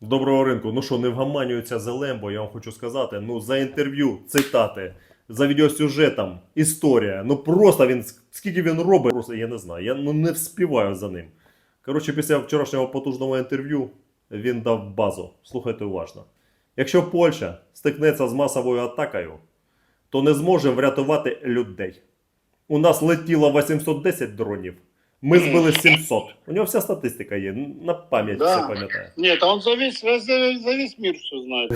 Доброго ринку. Ну що, не вгаманюється Зелембо, я вам хочу сказати. Ну, за інтерв'ю, цитати, за відеосюжетом, історія. Ну просто він, скільки він робить, просто я не знаю. Я ну, не вспіваю за ним. Коротше, після вчорашнього потужного інтерв'ю він дав базу. Слухайте уважно. Якщо Польща стикнеться з масовою атакою, то не зможе врятувати людей. У нас летіло 810 дронів. Ми збили 700. У нього вся статистика є. На пам'ять Да. все пам'ятає. Нет, он за весь, за, за весь мир все знает.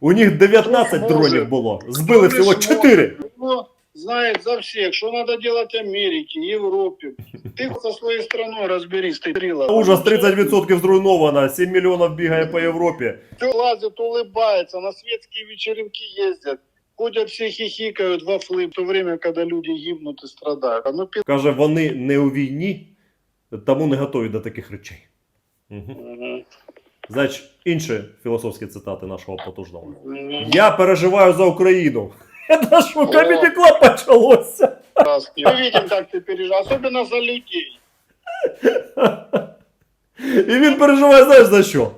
У них 19 Хто зможе? дронів було. Збили Хто всього не зможе? 4. Ну, знает за всех, что надо делать Америке, Европе. Ты со своей страной разберись, ты трила. Ужас 30% зруйновано, 7 мільйонів бігає по Європі. Все лазят, улыбаются, на светские вечеринки ездят. Ходят все хихикают во флы, в то время, когда люди гибнут и страдают. А ну, пи***. Каже, вони не у війні, тому не готові до таких речей. Угу. Мгм. Значить, інші філософські цитати нашого потужного. Мгм. Я переживаю за Україну. Це що, Comedy Club почалося. Раз. Мы видим, как ты переживаешь, особенно за людей. І він переживає, знаєш за що?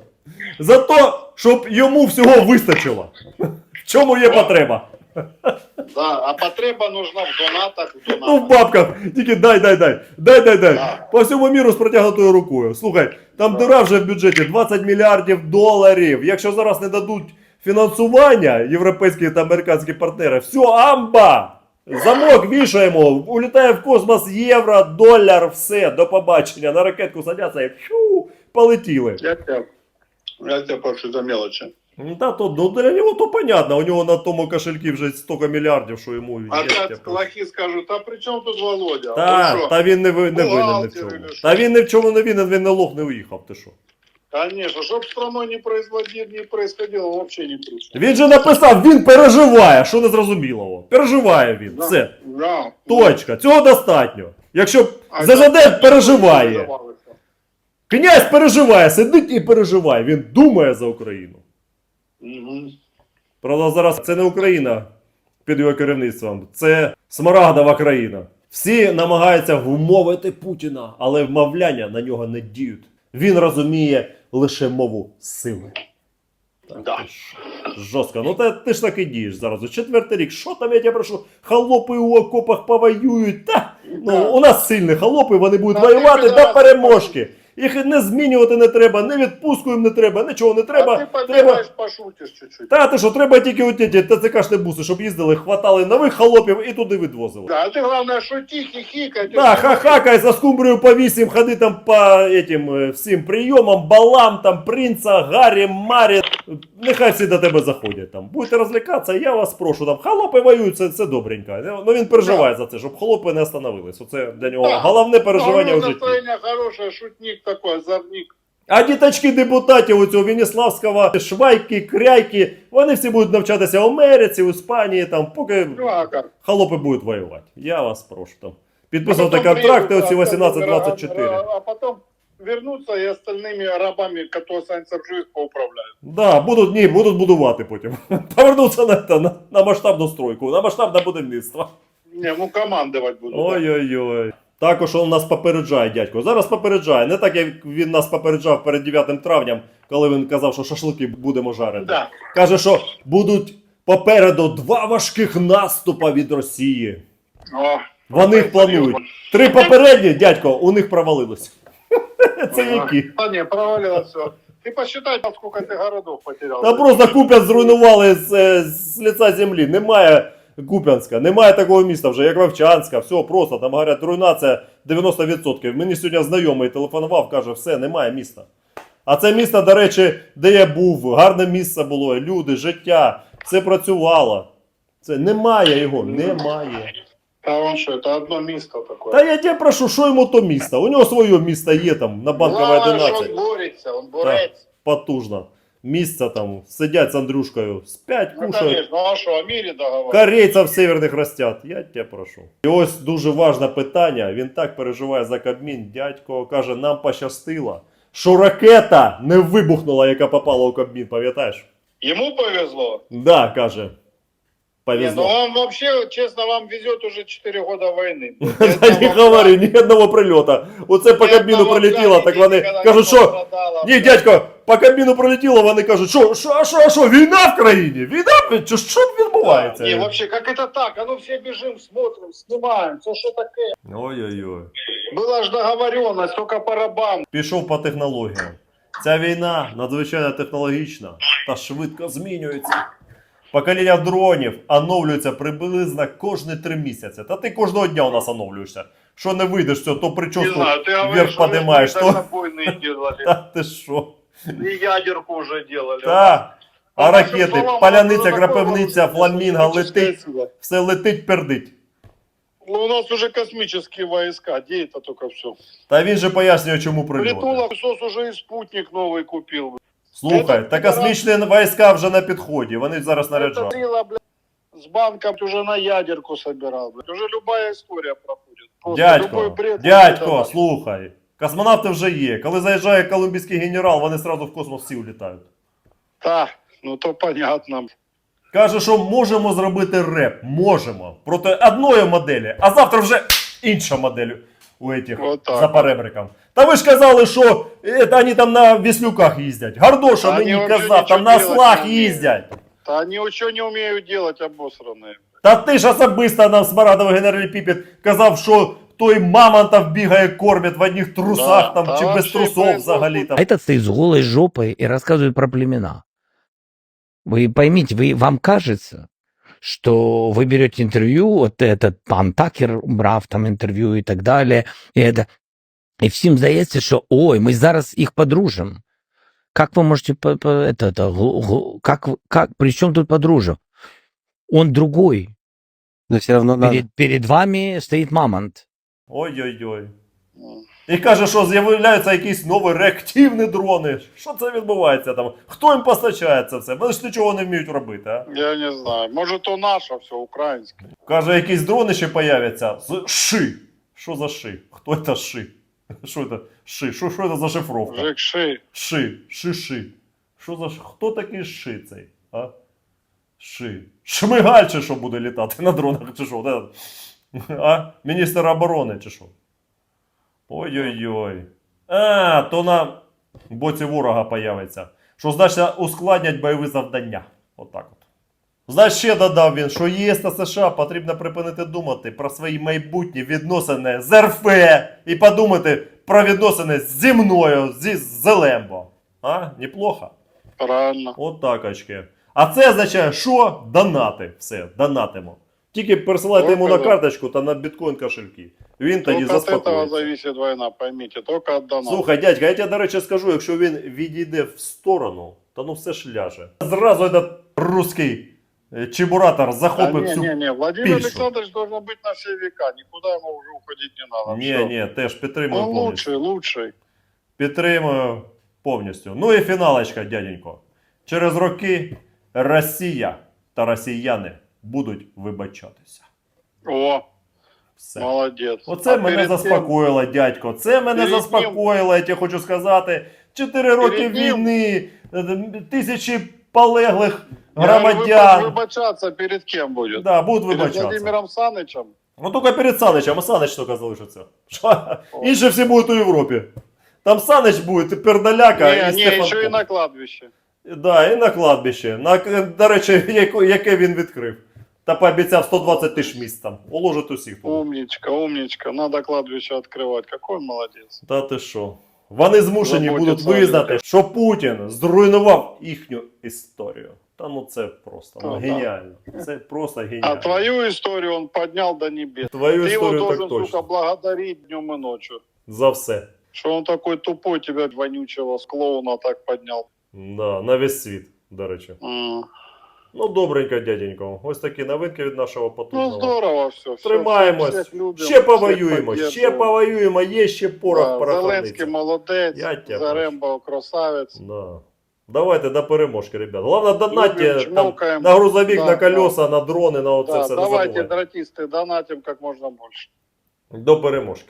За те, щоб йому всього вистачило. В чому є потреба? Да, а потреба нужна в донатах, в Ну, в бабках. Тільки дай, дай, дай. Дай, дай, дай. Да. По всьому міру з протягнутою рукою. Слухай, там Да. дира вже в бюджеті 20 мільярдів доларів. Якщо зараз не дадуть фінансування європейські та американські партнери, все, амба! Замок вішаємо, улітає в космос євро, долар, все, до побачення. На ракетку садяться і фью, полетіли. Я тебя, я тебя прошу за мелочи. Та то ну, для нього то понятно, у нього на тому кошельку вже стільки мільярдів, що йому. Опять лохи скажут, а при чем тут Володя? Та, та він не, ви- не винен в чому. Та він ні в чому не винен, він не лох не уїхав, ти що? Конечно, чтоб страной не производил, не происходило, вообще не при. Він же написав, він переживає, що незрозумілого. Переживає він, Да. все. Да. Точка, цього достатньо. Якщо А ЗЗД это- переживає, князь переживає, сидить і переживає, він думає за Україну. Мгм. Правда, зараз це не Україна під його керівництвом, це смарагдова країна. Всі намагаються вмовити Путіна, але вмовляння на нього не діють. Він розуміє лише мову сили. Так, Да. Жорстко. Ну та ти ж так і дієш зараз. Четвертий рік. Що там я тебе прошу? Холопи у окопах повоюють. Та ну у нас сильні холопи, вони будуть ти воювати до переможки. Їх не змінювати не треба, не відпустку їм не треба, нічого не треба. а ты треба побегаешь, пошутишь чуть-чуть. та ти що, треба тільки оті ті ТЦКшні буси, щоб їздили, хватали нових холопів і туди відвозили. Да, а ты главное шути, хихикать. Да, ха-хакай, за скумбрію по вісім, ходи там по этим е, всім прийомам, балам, там, принца, Гаррі, Марі. Нехай всі до тебе заходять там. Будете розвлікатися, я вас прошу. Там холопи воюють, це, це добренько. Ну він переживає за це, щоб холопи не остановились. Оце для нього Да. головне переживання у у него житті. настроение хорошее, шутник такой, озорник. А діточки депутатів у цього Веніславського, Швайки, Кряйки, вони всі будуть навчатися в Америці, в Іспанії, там, поки Ну, а как? холопи будуть воювати. Я вас прошу там. Підписувати Потом контракти приедут, оці а потом 18-24. А, а потом вернуться и остальными рабами, которые останутся в живых, поуправляют. Да, будуть, ні, будуть будувати потім. Повернуться на, те, на, на масштабну стройку, на масштабне будівництво. Не, ну командовать буду. да. Ой-ой-ой. Також він нас попереджає, дядько. Зараз попереджає. Не так, як він нас попереджав перед 9 травням, коли він казав, що шашлики будемо жарити. Да. Каже, що будуть попереду два важких наступа від Росії. О, Вони їх планують. Три попередні, дядько, у них провалилось. Це які? А, не, провалилось все. Посчитай, там, сколько ты городов потерял. Та просто Куп'янськ зруйнували з, е, з лиця землі. Немає Куп'янська, немає такого міста вже, як Вовчанська. Все просто, там говорять, руйнація 90%. Мені сьогодні знайомий телефонував, каже, все, немає міста. А це місто, до речі, де я був, гарне місце було, люди, життя, все працювало. Це немає його, немає. А он что, это одно место такое. Та я тебе прошу, що йому то місто? У нього своє місто є там на Банковій Главное, что 11. он борется, он борец. Потужно. Місце там сидять з Андрюшкою, спять, Ну, кушають. конечно, а что, о договор? Корейців северних ростять, я тебе прошу. І ось дуже важне питання. Він так переживає за Кабмін. Дядько каже, нам пощастило, що ракета не вибухнула, яка попала у Кабмін, пам'ятаєш? Йому повезло. Да, каже Не, ну повезло. вам вообще, честно, вам везет уже 4 года войны. Та не говорю, ні одного прильота. Оце по кабіну прилетіло, так вони кажуть, що Ні, дядько, по кабіну пролетіло, вони кажуть, що, що, а що, а що, війна в країні? Війна? Що, що відбувається? Не, вообще, как это так? А ну все бежим, смотрим, снимаем. Что что такое? Ой-ой-ой. Была же договоренность, только барабан. Пішов по технологіям. Ця війна надзвичайно технологічна та швидко змінюється. Покоління дронів оновлюється приблизно кожні три місяці. Та ти кожного дня у нас оновлюєшся. Що не вийдеш, то, то Не прическу знаю, ты говоришь, вверх что вы поднимаешь, то... дальнобойные делали. Та ти що? И ядерку уже делали. Та. А Ну, ракети, Шеф-Салам, паляниця, ну, такое крапивниця, вот, фламінго космическая летить, сила. все летить, пердить. Ну, у нас уже космические войска, где это только все? Та він же пояснює, чому прильоти. Притула СОС уже и спутник новый купил. Слухай, Это та космічні війська вже на підході, вони зараз Это наряджають. Трила, блядь, с банком уже на ядерку собирал. Блядь. Уже любая история проходит. Просто Дядько, любой бред. дядько, Да. слухай. Космонавти вже є. Коли заїжджає колумбійський генерал, вони одразу в космос всі улітають. Да, ну то понятно. Каже, що можемо зробити реп. Можемо. Проти одної моделі, а завтра вже інша модель у этих Вот так. за перебриком. Та ви ж казали, що е, та вони там на віслюках їздять. Гардоша Та мені вони взагалі казав, там нічого на делать ослах не вміють. їздять. Да они ничего не умеют делать, обосранные. Та ти ж особисто нам смарадовий генеральний Піпіт казав, що той мамонтов бігає, кормять в одних трусах Да, там, та чи без вообще трусов поэтому взагалі тут- там. А этот стоит с голой жопой и рассказывает про племена. Вы поймите, вы, вам кажется, что вы берете интервью, вот этот пан Такер брав там интервью и так далее, и это, и всем здається, що ой, мы зараз их подружим. Как вы можете, по, по- это, это, гу- гу- как, вы- как, при чем тут подружим? Он другой. Но все равно надо. Перед, перед вами стоит мамонт. Ой-ой-ой. М. І каже, що з'являються якісь нові реактивні дрони. Що це відбувається там? Хто їм постачає це все? Вони ж нічого не вміють робити, а? Я не знаю. Может, то наше все, украинское. Каже, якісь дрони ще появляться з ши. Що за ши? Хто це ши? Що це ши? Що, що це за шифровка? Жик ши. Ши, ши-ши. Що за хто такий ши цей? А? Ши. Шмигаль чи що буде літати на дронах, чи що? Де? А? Міністр оборони, чи що? Ой-ой-ой. А, то на боці ворога появиться. Що значить ускладнять бойові завдання. Отак от. Значить, ще додав він, що ЄС та США потрібно припинити думати про свої майбутні відносини з РФ і подумати про відносини зі мною, зі Зелембо. А? Неплохо? Правильно. От так, очки. А це означає, що донати. Все, донатимо. Тільки пересилайте йому на карточку та на біткоін кошельки. Він тоді Только от этого заспокоїться. зависит война, поймите. Только от доната. Слухай, дядька, я тебе, до речі, скажу, якщо він відійде в сторону, то ну все ж ляже. Зразу этот русський чебуратор Да захопив не, всю. не, не, Владимир пишу. Александрович должен быть на все века. Никуда ему уже уходить не надо. Ні, ні, теж підтримую повністю. лучший, лучший. Підтримую повністю. Ну і фіналочка, дяденько. Через роки Росія та росіяни будуть вибачатися. О, Все. молодец. Оце А мене заспокоїло, дядько. Це мене перед заспокоїло, я тебе хочу сказати. Чотири роки Перед війни, е, тисячі полеглих Я говорю, громадян. выбач- Выбачаться перед кем будет? Да, будуть Перед вибачатися. Владимиром Санычем? Ну тільки перед Саничем, а Санич тільки залишиться. Що? Інші всі будуть у Європі. Там Санич буде, пердаляка Не, і не, Стефан еще и Поп. на кладбище. Да, і на кладбище. На, до речі, яке, яке він відкрив. Та пообіцяв 120 тисяч місць там. Уложить усіх. туди. Умничка, умничка. Надо кладбище открывать. Какой молодец. Та ти що? Вони змушені Заботяться будуть визнати, що Путін зруйнував їхню історію. Та ну це просто ну, Та, да. Це просто А твою историю он поднял до небес. Твою Ты его історію должен, так сука, точно. благодарить днем и ночью. За все. Что он такой тупой тебя, вонючего, с клоуна так поднял. Да, на весь світ, до речі. М. Ну, добренько, дяденько. Ось такі новинки від нашого Ну потужного. здорово все. Тримаємось. ще повоюємо, ще повоюємо, є ще порох Да, пороховниці. Зеленський молодець, Я тебе Зарембо красавець. Да. Давайте до переможки, ребят. Главное, донатьте там, на грузовик, Да, на колеса, на дрони, на оце Да, все. давайте, дратисты, донатим как можно больше. До переможки.